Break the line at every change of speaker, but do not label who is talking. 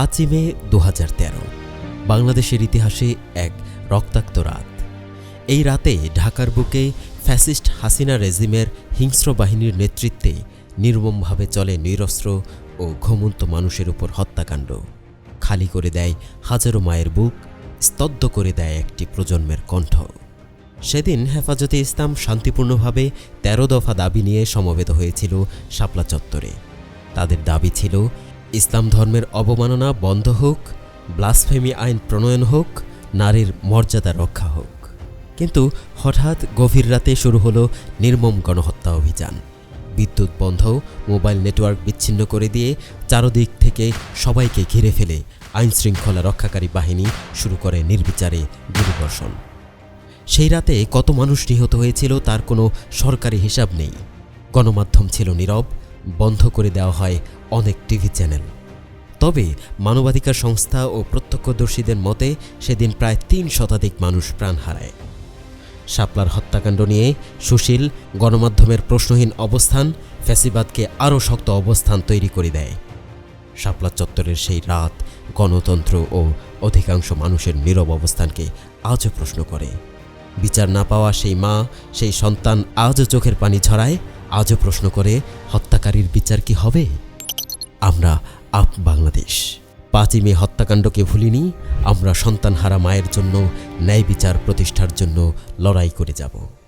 পাঁচই মে দু হাজার তেরো, বাংলাদেশের ইতিহাসে এক রক্তাক্ত রাত। এই রাতে ঢাকার বুকে ফ্যাসিস্ট হাসিনা রেজিমের হিংস্র বাহিনীর নেতৃত্বে নির্মমভাবে চলে নিরস্ত্র ও ঘুমন্ত মানুষের উপর হত্যাকাণ্ড। খালি করে দেয় হাজারো মায়ের বুক, স্তব্ধ করে দেয় একটি প্রজন্মের কণ্ঠ। সেদিন হেফাজতে ইসলাম শান্তিপূর্ণভাবে তেরো দফা দাবি নিয়ে সমবেত হয়েছিল শাপলা চত্বরে। তাদের দাবি ছিল ইসলাম ধর্মের অবমাননা বন্ধ হোক ব্লাসফেমি আইন প্রণয়ন হোক, নারীর মর্যাদা রক্ষা হোক। কিন্তু হঠাৎ গভীর রাতে শুরু হলো নির্মম গণহত্যা অভিযান। বিদ্যুৎ বন্ধ, মোবাইল নেটওয়ার্ক বিচ্ছিন্ন করে দিয়ে চারদিক থেকে সবাইকে ঘিরে ফেলে আইন শৃঙ্খলা রক্ষাকারী বাহিনী শুরু করে নির্বিচারে গুলিবর্ষণ। সেই রাতে কত মানুষ নিহত হয়েছিল তার কোনো সরকারি হিসাব নেই। গণমাধ্যম ছিল নীরব বন্ধ করে দেওয়া হয় অনেক টিভি চ্যানেল। তবে মানবাধিকার সংস্থা ও প্রত্যক্ষদর্শীদের মতে সেদিন প্রায় তিন শতাধিক মানুষ প্রাণ হারায়। শাপলার হত্যাকাণ্ড নিয়ে সুশীল গণমাধ্যমের প্রশ্নহীন অবস্থান ফ্যাসিবাদকে আরও শক্ত অবস্থান তৈরি করে দেয়। শাপলা চত্বরের সেই রাত গণতন্ত্র ও অধিকাংশ মানুষের নীরব অবস্থানকে আজও প্রশ্ন করে। বিচার না পাওয়া সেই মা, সেই সন্তান আজও চোখের পানি ছড়ায় আজও প্রশ্ন করে, হত্যাকারীর বিচার কি হবে? আমরা আপ বাংলাদেশ। পাঁচই মে হত্যাকাণ্ডকে ভুলিনি, আমরা সন্তানহারা মায়ের জন্য ন্যায় বিচার প্রতিষ্ঠার জন্য লড়াই করে যাব।